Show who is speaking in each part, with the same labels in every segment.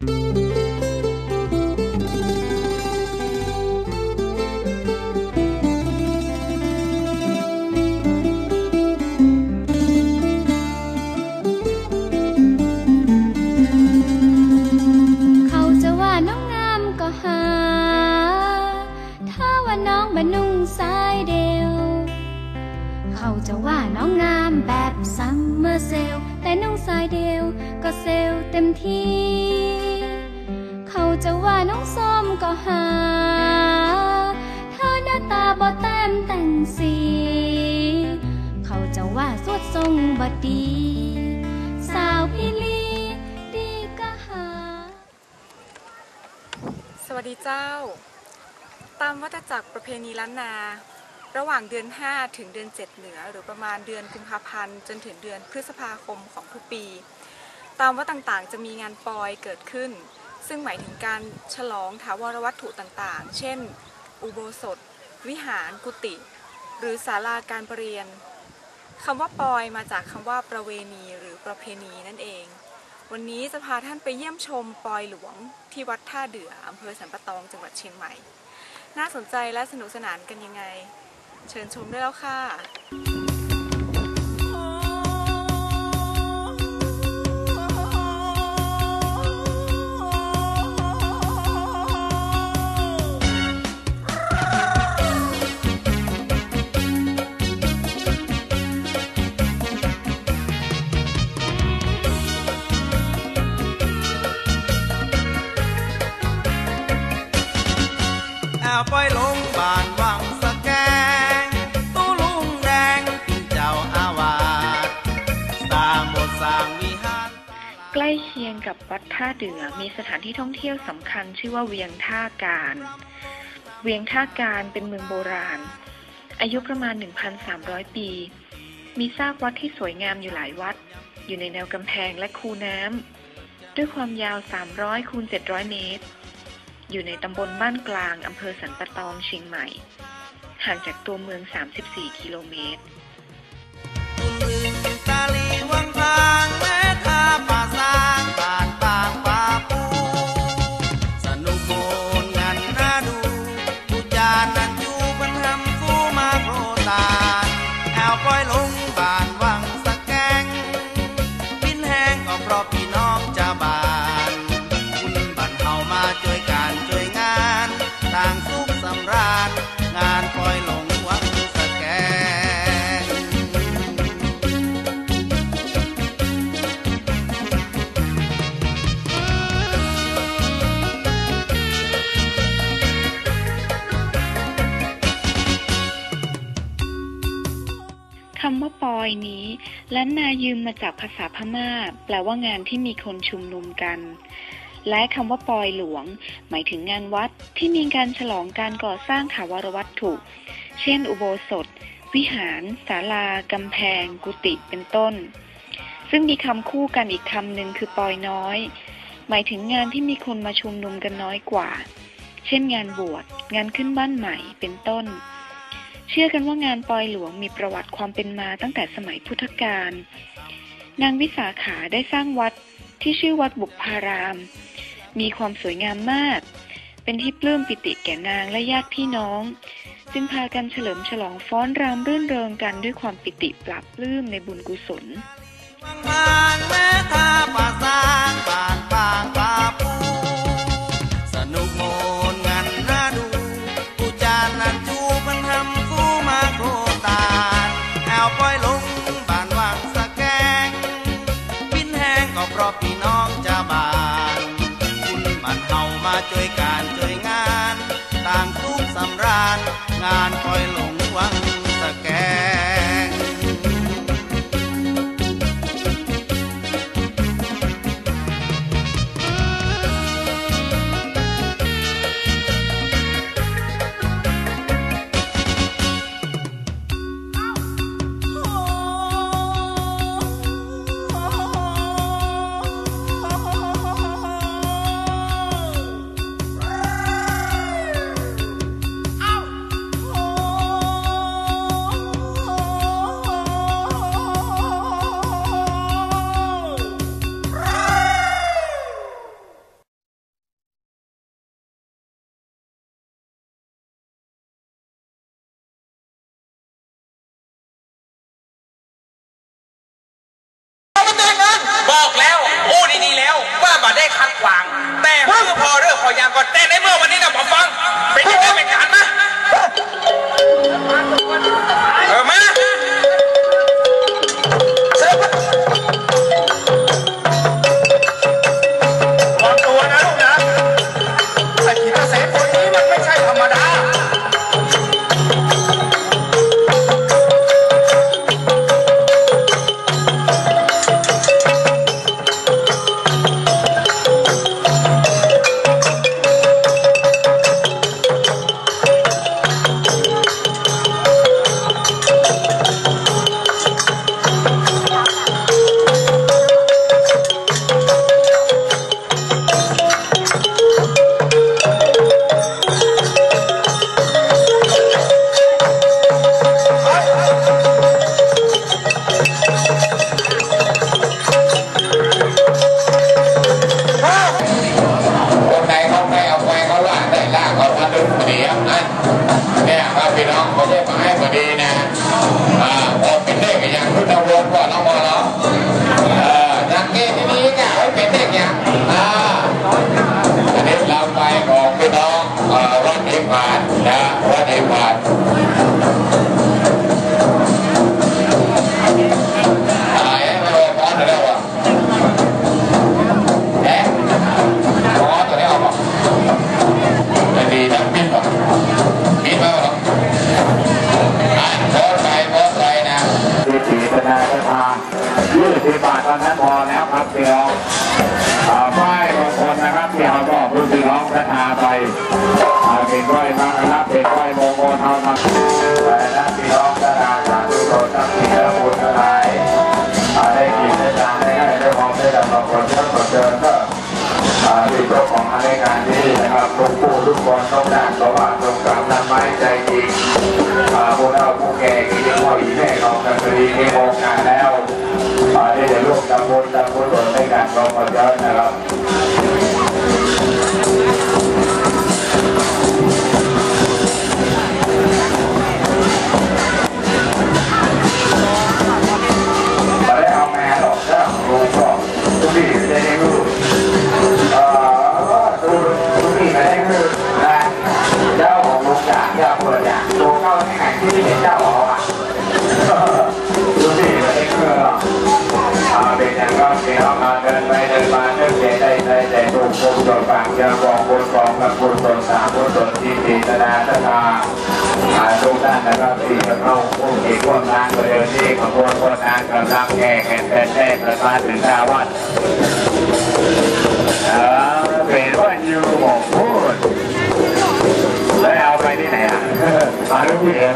Speaker 1: เเดียวก็เซลเต็มที่ เขาจะว่าน้องส้มก็หาถ้าหน้าตาบ่แต้มแต่งสี เขาจะว่าสวดทรงบดี สาวพี่ลีดีก็หา
Speaker 2: สวัสดีเจ้า ตามวัฏจักรประเพณีล้านนา ระหว่างเดือน 5 ถึงเดือน 7 เหนือ หรือประมาณเดือนกุมภาพันธ์จนถึงเดือนพฤษภาคมของทุกปี ตามวัดต่างๆ จะมีงานปอยเกิดขึ้น ซึ่งหมายถึงการฉลองถาวรวัตถุต่างๆ เช่น อุโบสถ วิหาร กุฏิหรือศาลาการประเรียนคำว่าปอยมาจากคำว่าประเวณีหรือประเพณีนั่นเอง วันนี้จะพาท่านไปเยี่ยมชมปอยหลวงที่วัดท่าเดืออำเภอสันปะตองจังหวัดเชียงใหม่ น่าสนใจและสนุกสนานกันยังไง เชิญชมได้แล้วค่ะ
Speaker 3: ล้เคี
Speaker 4: ยงกับวัดท่าเดือ มีสถานที่ท่องเที่ยวสำคัญชื่อว่าเวียงท่าการ เวียงท่าการเป็นเมืองโบราณ อายุประมาณ 1,300 ปี มีซากวัดที่สวยงามอยู่หลายวัด อยู่ในแนวกำแพงและคูน้ำด้วยความยาว 300คูณ700 เมตร อยู่ในตำบลบ้านกลางอำเภอสันปะตองเชียงใหม่ ห่างจากตัวเมือง 34 กิโลเมตร
Speaker 3: ล้านนายืมมา
Speaker 4: จากภาษาพม่า แปลว่างานที่มีคนชุมนุมกัน และคำว่าปอยหลวง หมายถึงงานวัดที่มีการฉลองการก่อสร้างถาวรวัตถุ เช่น อุโบสถ วิหาร ศาลากำแพง กุฏิเป็นต้น ซึ่งมีคำคู่กันอีกคำหนึ่งคือปอยน้อย หมายถึงงานที่มีคนมาชุมนุมกันน้อยกว่า เช่น งานบวชงานขึ้นบ้านใหม่เป็นต้น เชื่อกันว่างานปอยหลวงมีประวัติความเป็นมาตั้งแต่สมัยพุทธกาล นางวิสาขาได้สร้างวัดที่ชื่อวัดบุพาราม มีความสวยงามมาก เป็นที่ปลื้มปิติแก่นางและญาติพี่น้อง จึงพากันเฉลิมฉลองฟ้อนรำรื่นเริงกันด้วยความปิติปราบปลื้มในบุญกุศล
Speaker 3: บางแม่าปาสา ราะพี่น้องจะบานคุณบ้านเฮามาช่วยการช่วยงาน ต่างทุกสำราญงานคอยลงวัง ตอนนั้นพ
Speaker 5: อแล้วครับเดียวฝ่ายบางคนนะครับที่เขาบกรุ่นพี่น้องพัฒนาไปเป็นด้วยมาครับเป็นด้วยโมโกเท่านั้นแต่นั้นพี่น้องพัฒนาสาธุโตตั้งที่ละบุญกระไรได้กินได้ทานได้ได้ของได้ดำรงคนเพื่อคนเดินก็ที่เจ้าของอะไรการนี้นะครับทุกผู้ทุกคนต้องได้สว่างตรงกลางนั้นไม่ใจจริงพวกเราผู้แก่กินพ่อดีแม่ของกันดีมีโแต่ถูกคุมตัวปากจะบอกบุญของกับบุญส่วสามบุญส่วที่ตีตนาตนาอาทุกท่านนะครับที่จะเข้าผู้เกี่ยวข้องงานประเด็นที่ขบวนคนงานกำลังแก่แข่งแแท้ประมาถึงดาวัดเออเป็นว่าอยู่บอกพูดแล้วเอาไปที่ไหนอะมาลูกพี่เอง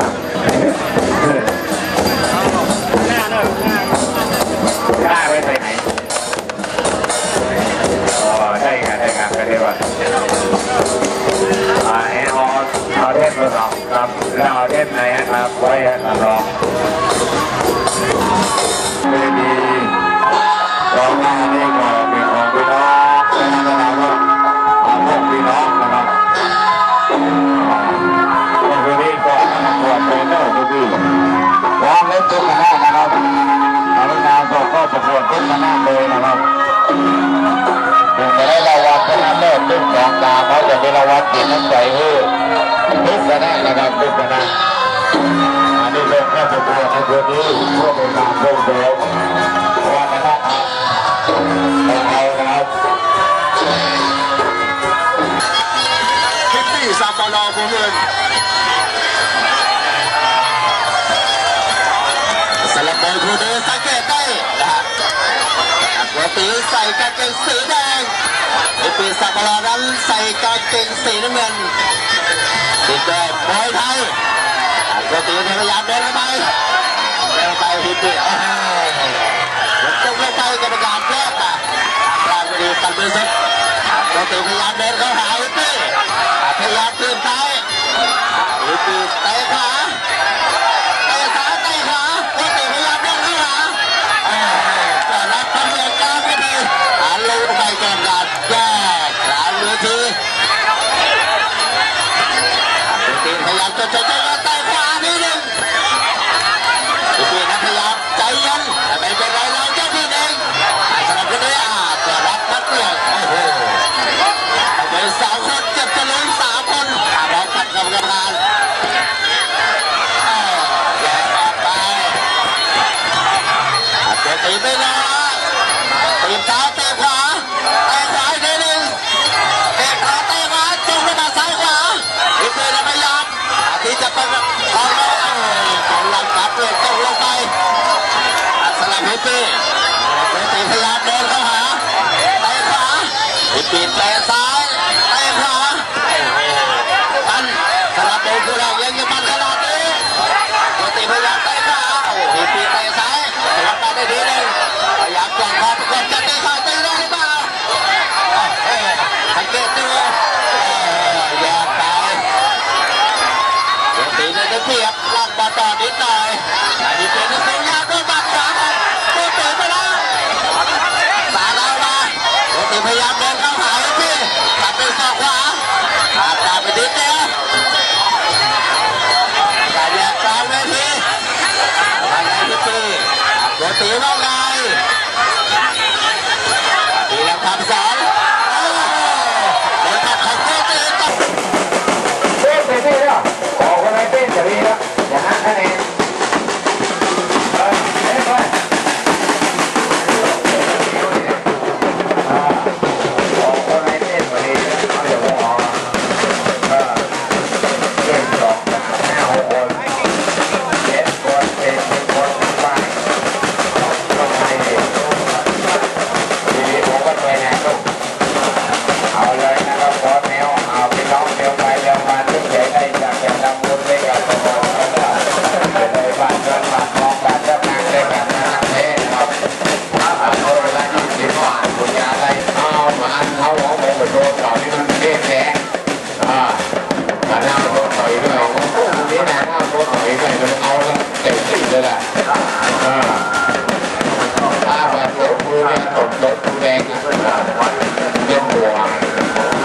Speaker 5: ทุกคณะเลยนะครับถึงจะได้รางวัลชนะเลิศทุกสองตาเขาจะเป็นรางวัลจิตน้ำใจให้ทุกคณะนะครับทุกคณะอันนี้เป็นแค่ประกวในคืนนี้เพื่อเป็นการส่งเสริมวัฒนธรรมของเรานะครับ
Speaker 3: พิตตี้ซาปอนองเงินสลับบอลคู่นี้สังเกตได้นะฮะ หัวตีใส่กางเกงสีแดงพิตตี้ซาปอนอนั้นใส่กางเกงสีน้ำเงินสีแดงมวยไทยหัวตีพยายามเดินเข้าไปเดินไปพิตตี้โอ้โหจงลงไปกรรมการแยกอะกลางดีตันมือสุดปกติพยายามเดินเข้าหาลิปปี้พยายามตื่นไปลิปปี้เตะขา สลับฮิปปี้ฮิปปี้พยายามเดินเข้าหาเตะขวาฮิปปี้เตะซ้ายเตะขวามันสลับโดนคู่แรกยังยังมันขนาดนี้ฮิปปี้พยายามเตะขวาโอ้ฮิปปี้เตะซ้ายสลับมาได้ดีเลยพยายามแกดคอประกบจะตีเข้าตีได้หรือเปล่าสังเกตดูอยแยกไปเดี๋ยวตีเนี่ยจะเปรียบ ตัว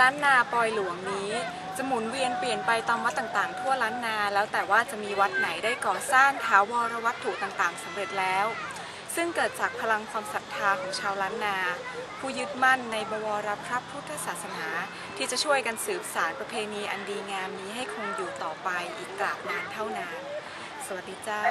Speaker 3: ล้านนา
Speaker 5: ปอยหลวงนี้ จะหมุนเวียนเป
Speaker 3: ลี่ยนไป
Speaker 2: ตามวัดต่างๆ ทั่วล้านนา แล้วแต่ว่าจะมีวัดไหนได้ก่อสร้างถาวรวัตถุต่างๆ สำเร็จแล้ว ซึ่งเกิดจากพลังความศรัทธาของชาวล้านนา ผู้ยึดมั่นในบวรพระพุทธศาสนา ที่จะช่วยกันสืบสานประเพณีอันดีงามนี้ให้คงอยู่ต่อไปอีกตราบนานเท่านาน สวัสดีเจ้า